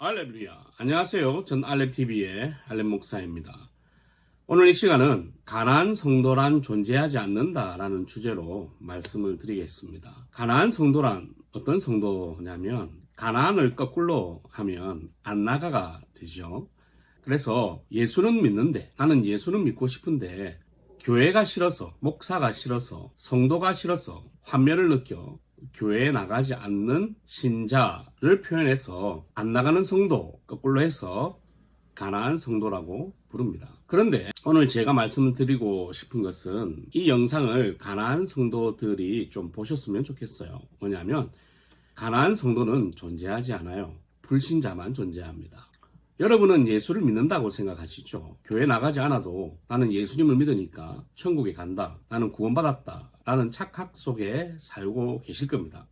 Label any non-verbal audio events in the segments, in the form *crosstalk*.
알렙루야. 안녕하세요. 전 알렙TV의 알렙 목사입니다. 오늘 이 시간은 가난한 성도란 존재하지 않는다라는 주제로 말씀을 드리겠습니다. 가난한 성도란 어떤 성도냐면 가난을 거꾸로 하면 안 나가가 되죠. 그래서 예수는 믿는데 나는 예수는 믿고 싶은데 교회가 싫어서 목사가 싫어서 성도가 싫어서 환멸을 느껴 교회에 나가지 않는 신자를 표현해서 안 나가는 성도 거꾸로 해서 가난한 성도라고 부릅니다. 그런데 오늘 제가 말씀드리고 싶은 것은 이 영상을 가난한 성도들이 좀 보셨으면 좋겠어요. 뭐냐면 가난한 성도는 존재하지 않아요. 불신자만 존재합니다. 여러분은 예수를 믿는다고 생각하시죠? 교회 나가지 않아도 나는 예수님을 믿으니까 천국에 간다. 나는 구원받았다. 라는 착각 속에 살고 계실 겁니다.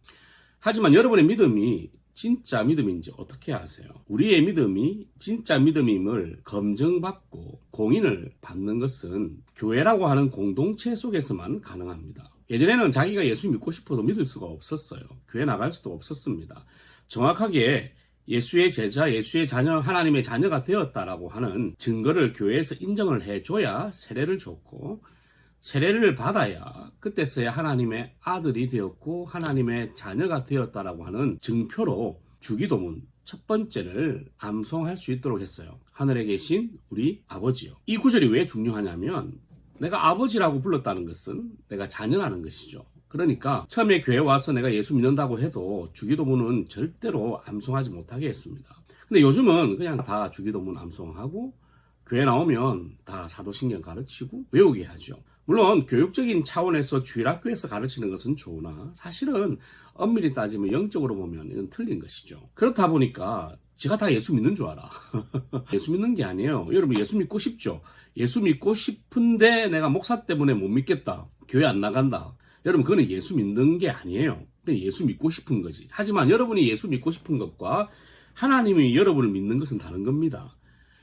하지만 여러분의 믿음이 진짜 믿음인지 어떻게 아세요? 우리의 믿음이 진짜 믿음임을 검증받고 공인을 받는 것은 교회라고 하는 공동체 속에서만 가능합니다. 예전에는 자기가 예수 믿고 싶어도 믿을 수가 없었어요. 교회 나갈 수도 없었습니다. 정확하게 예수의 제자, 예수의 자녀, 하나님의 자녀가 되었다라고 하는 증거를 교회에서 인정을 해줘야 세례를 줬고, 세례를 받아야 그때서야 하나님의 아들이 되었고, 하나님의 자녀가 되었다라고 하는 증표로 주기도문 첫 번째를 암송할 수 있도록 했어요. 하늘에 계신 우리 아버지요. 이 구절이 왜 중요하냐면, 내가 아버지라고 불렀다는 것은 내가 자녀라는 것이죠. 그러니까 처음에 교회 와서 내가 예수 믿는다고 해도 주기도문은 절대로 암송하지 못하게 했습니다. 근데 요즘은 그냥 다 주기도문 암송하고 교회 나오면 다 사도신경 가르치고 외우게 하죠. 물론 교육적인 차원에서 주일학교에서 가르치는 것은 좋으나 사실은 엄밀히 따지면 영적으로 보면 이건 틀린 것이죠. 그렇다 보니까 제가 다 예수 믿는 줄 알아. *laughs* 예수 믿는 게 아니에요. 여러분 예수 믿고 싶죠? 예수 믿고 싶은데 내가 목사 때문에 못 믿겠다. 교회 안 나간다. 여러분 그거는 예수 믿는 게 아니에요. 예수 믿고 싶은 거지. 하지만 여러분이 예수 믿고 싶은 것과 하나님이 여러분을 믿는 것은 다른 겁니다.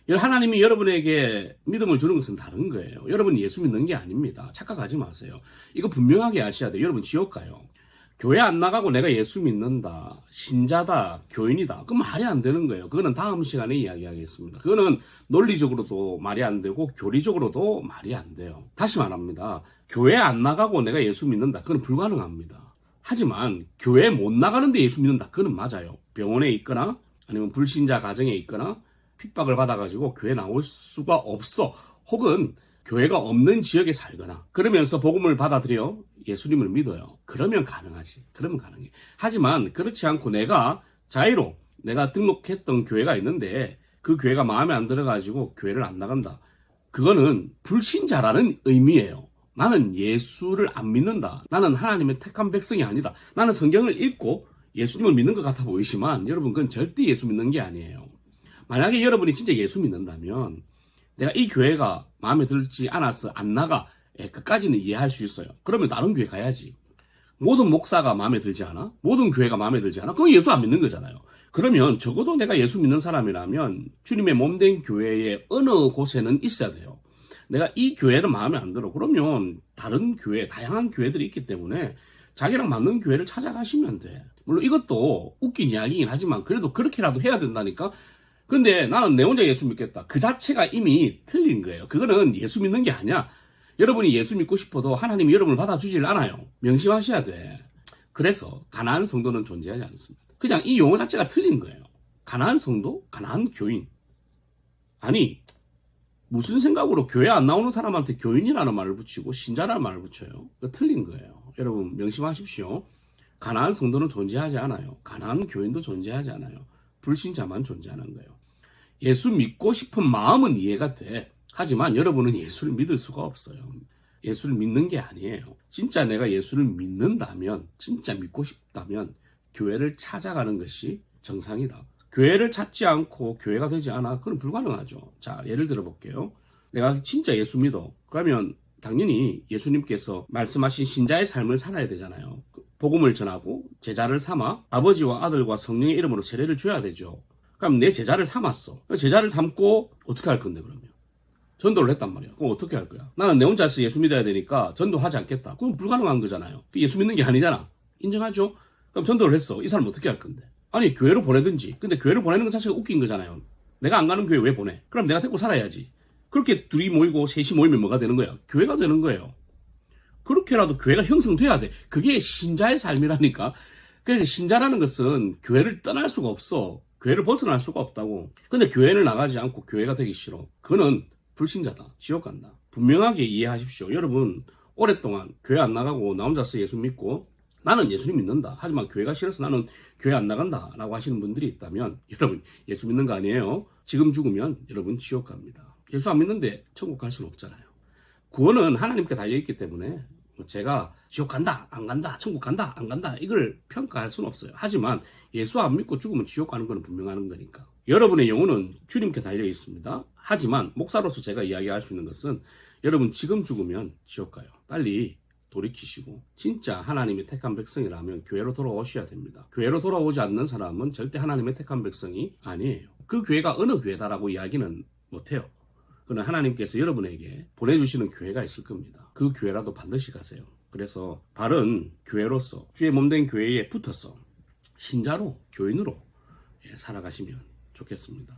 하나님이 여러분에게 믿음을 주는 것은 다른 거예요. 여러분 예수 믿는 게 아닙니다. 착각하지 마세요. 이거 분명하게 아셔야 돼요. 여러분 지옥 가요. 교회 안 나가고 내가 예수 믿는다, 신자다, 교인이다. 그건 말이 안 되는 거예요. 그거는 다음 시간에 이야기하겠습니다. 그거는 논리적으로도 말이 안 되고 교리적으로도 말이 안 돼요. 다시 말합니다. 교회 안 나가고 내가 예수 믿는다. 그건 불가능합니다. 하지만 교회 못 나가는데 예수 믿는다. 그건 맞아요. 병원에 있거나 아니면 불신자 가정에 있거나 핍박을 받아가지고 교회 나올 수가 없어. 혹은 교회가 없는 지역에 살거나 그러면서 복음을 받아들여 예수님을 믿어요. 그러면 가능하지. 그러면 가능해. 하지만 그렇지 않고 내가 자의로 내가 등록했던 교회가 있는데 그 교회가 마음에 안 들어가지고 교회를 안 나간다. 그거는 불신자라는 의미예요. 나는 예수를 안 믿는다. 나는 하나님의 택한 백성이 아니다. 나는 성경을 읽고 예수님을 믿는 것 같아 보이지만 여러분 그건 절대 예수 믿는 게 아니에요. 만약에 여러분이 진짜 예수 믿는다면 내가 이 교회가 마음에 들지 않아서 안 나가. 예, 끝까지는 이해할 수 있어요. 그러면 다른 교회 가야지. 모든 목사가 마음에 들지 않아? 모든 교회가 마음에 들지 않아? 그건 예수 안 믿는 거잖아요. 그러면 적어도 내가 예수 믿는 사람이라면 주님의 몸된 교회의 어느 곳에는 있어야 돼요. 내가 이 교회는 마음에 안 들어. 그러면 다른 교회, 다양한 교회들이 있기 때문에 자기랑 맞는 교회를 찾아가시면 돼. 물론 이것도 웃긴 이야기긴 하지만 그래도 그렇게라도 해야 된다니까 근데 나는 내 혼자 예수 믿겠다. 그 자체가 이미 틀린 거예요. 그거는 예수 믿는 게 아니야. 여러분이 예수 믿고 싶어도 하나님이 여러분을 받아주질 않아요. 명심하셔야 돼. 그래서 가난한 성도는 존재하지 않습니다. 그냥 이 용어 자체가 틀린 거예요. 가난한 성도? 가난한 교인. 아니, 무슨 생각으로 교회 안 나오는 사람한테 교인이라는 말을 붙이고 신자라는 말을 붙여요? 그 틀린 거예요. 여러분 명심하십시오. 가난한 성도는 존재하지 않아요. 가난한 교인도 존재하지 않아요. 불신자만 존재하는 거예요. 예수 믿고 싶은 마음은 이해가 돼. 하지만 여러분은 예수를 믿을 수가 없어요. 예수를 믿는 게 아니에요. 진짜 내가 예수를 믿는다면, 진짜 믿고 싶다면, 교회를 찾아가는 것이 정상이다. 교회를 찾지 않고 교회가 되지 않아? 그건 불가능하죠. 자, 예를 들어 볼게요. 내가 진짜 예수 믿어. 그러면 당연히 예수님께서 말씀하신 신자의 삶을 살아야 되잖아요. 복음을 전하고 제자를 삼아 아버지와 아들과 성령의 이름으로 세례를 줘야 되죠. 그럼 내 제자를 삼았어. 제자를 삼고 어떻게 할 건데 그러면? 전도를 했단 말이야. 그럼 어떻게 할 거야? 나는 내 혼자서 예수 믿어야 되니까 전도하지 않겠다. 그건 불가능한 거잖아요. 예수 믿는 게 아니잖아. 인정하죠? 그럼 전도를 했어. 이 사람 어떻게 할 건데? 아니 교회로 보내든지 근데 교회를 보내는 것 자체가 웃긴 거잖아요 내가 안 가는 교회 왜 보내 그럼 내가 데리고 살아야지 그렇게 둘이 모이고 셋이 모이면 뭐가 되는 거야 교회가 되는 거예요 그렇게라도 교회가 형성돼야 돼 그게 신자의 삶이라니까 그러니까 신자라는 것은 교회를 떠날 수가 없어 교회를 벗어날 수가 없다고 근데 교회를 나가지 않고 교회가 되기 싫어 그는 불신자다 지옥 간다 분명하게 이해하십시오 여러분 오랫동안 교회 안 나가고 나 혼자서 예수 믿고 나는 예수님 믿는다. 하지만 교회가 싫어서 나는 교회 안 나간다. 라고 하시는 분들이 있다면 *laughs* 여러분 예수 믿는 거 아니에요. 지금 죽으면 여러분 지옥 갑니다. 예수 안 믿는데 천국 갈 수는 없잖아요. 구원은 하나님께 달려있기 때문에 제가 지옥 간다, 안 간다, 천국 간다, 안 간다 이걸 평가할 수는 없어요. 하지만 예수 안 믿고 죽으면 지옥 가는 건 분명한 거니까. 여러분의 영혼은 주님께 달려 있습니다. 하지만 목사로서 제가 이야기할 수 있는 것은 여러분 지금 죽으면 지옥 가요. 빨리 돌이키시고 진짜 하나님의 택한 백성이라면 교회로 돌아오셔야 됩니다. 교회로 돌아오지 않는 사람은 절대 하나님의 택한 백성이 아니에요. 그 교회가 어느 교회다라고 이야기는 못해요. 그는 하나님께서 여러분에게 보내주시는 교회가 있을 겁니다. 그 교회라도 반드시 가세요. 그래서 바른 교회로서 주의 몸된 교회에 붙어서 신자로 교인으로 예, 살아가시면 좋겠습니다.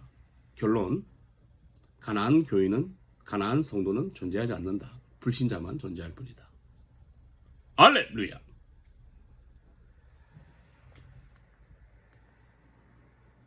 결론 가나안 교인은 가나안 성도는 존재하지 않는다. 불신자만 존재할 뿐이다. 알렐루야.